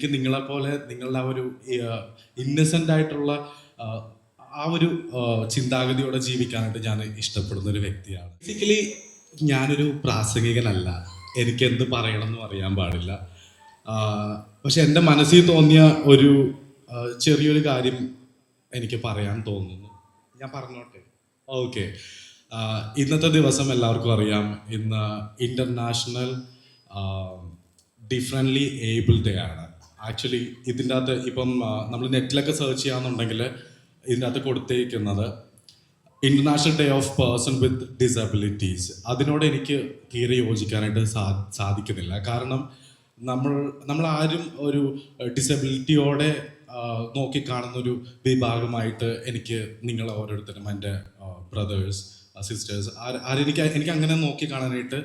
എനിക്ക് നിങ്ങളെപ്പോലെ നിങ്ങളുടെ ആ ഒരു ഇന്നസെന്റ് ആയിട്ടുള്ള ആ, ഒരു ചിന്താഗതിയോടെ ജീവിക്കാനായിട്ട് ഞാൻ ഇഷ്ടപ്പെടുന്ന ഒരു വ്യക്തിയാണ്. ബേസിക്കലി ഞാനൊരു പ്രാസംഗികനല്ല. എനിക്ക് എന്ത് പറയണം എന്നും അറിയാൻ പാടില്ല. പക്ഷെ എന്റെ മനസ്സിൽ തോന്നിയ ഒരു ചെറിയൊരു കാര്യം എനിക്ക് പറയാൻ തോന്നുന്നു. ഞാൻ പറഞ്ഞോട്ടെ? ഓക്കെ. ഇന്നത്തെ ദിവസം എല്ലാവർക്കും അറിയാം. ഇന്ന് ഇന്റർനാഷണൽ ഡിഫറെന്റ്ലി ഏബിൾ ഡേ ആണ്. ആക്ച്വലി ഇതിന്റെ അകത്ത് ഇപ്പം നമ്മൾ നെറ്റിലൊക്കെ സെർച്ച് ചെയ്യാന്നുണ്ടെങ്കിൽ ഇതിന്റെ അകത്ത് കൊടുത്തേക്കുന്നത് international day of person with disabilities അതിനോട് എനിക്ക് തീരെ യോജിക്കാനായിട്ട് സാ സാധിക്കുന്നില്ല. കാരണം നമ്മൾ നമ്മൾ ആരും ഒരു ഡിസബിലിറ്റിയോടെ നോക്കിക്കാണുന്നൊരു വിഭാഗമായിട്ട് എനിക്ക് നിങ്ങൾ ഓരോരുത്തരും എന്റെ ബ്രദേഴ്സ് സിസ്റ്റേഴ്സ് ആരെനിക്ക് എനിക്ക് അങ്ങനെ നോക്കി കാണാനായിട്ട്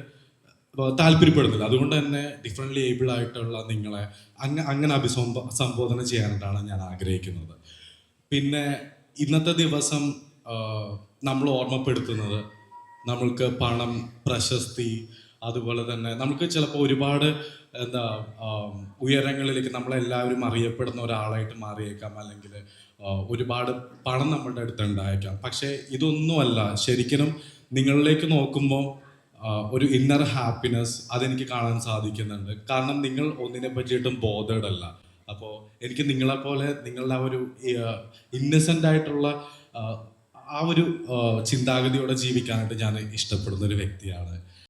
താല്പര്യപ്പെടുന്നില്ല. അതുകൊണ്ട് തന്നെ ഡിഫറെന്റ്ലി ഏബിൾ ആയിട്ടുള്ള നിങ്ങളെ അങ്ങ അങ്ങനെ അഭിസംബ സംബോധന ചെയ്യാനായിട്ടാണ് ഞാൻ ആഗ്രഹിക്കുന്നത്. പിന്നെ ഇന്നത്തെ ദിവസം നമ്മൾ ഓർമ്മപ്പെടുത്തുന്നത് നമ്മൾക്ക് പണം പ്രശസ്തി അതുപോലെ തന്നെ നമുക്ക് ചിലപ്പോൾ ഒരുപാട് എന്താ ഉയരങ്ങളിലേക്ക് നമ്മളെല്ലാവരും അറിയപ്പെടുന്ന ഒരാളായിട്ട് മാറിയേക്കാം. അല്ലെങ്കിൽ ഒരുപാട് പണം നമ്മളുടെ അടുത്ത് ഉണ്ടായേക്കാം. പക്ഷേ ഇതൊന്നുമല്ല. ശരിക്കും നിങ്ങളിലേക്ക് നോക്കുമ്പോൾ ഒരു ഇന്നർ ഹാപ്പിനെസ് അതെനിക്ക് കാണാൻ സാധിക്കുന്നുണ്ട്. കാരണം നിങ്ങൾ ഒന്നിനെ പറ്റിയിട്ടും ബോധേഡ് അല്ല. അപ്പോൾ എനിക്ക് നിങ്ങളെപ്പോലെ നിങ്ങളുടെ ആ ഒരു ഇന്നസെന്റ് ആയിട്ടുള്ള ആ ഒരു ചിന്താഗതിയോടെ ജീവിക്കാനായിട്ട് ഞാൻ ഇഷ്ടപ്പെടുന്ന ഒരു വ്യക്തിയാണ്.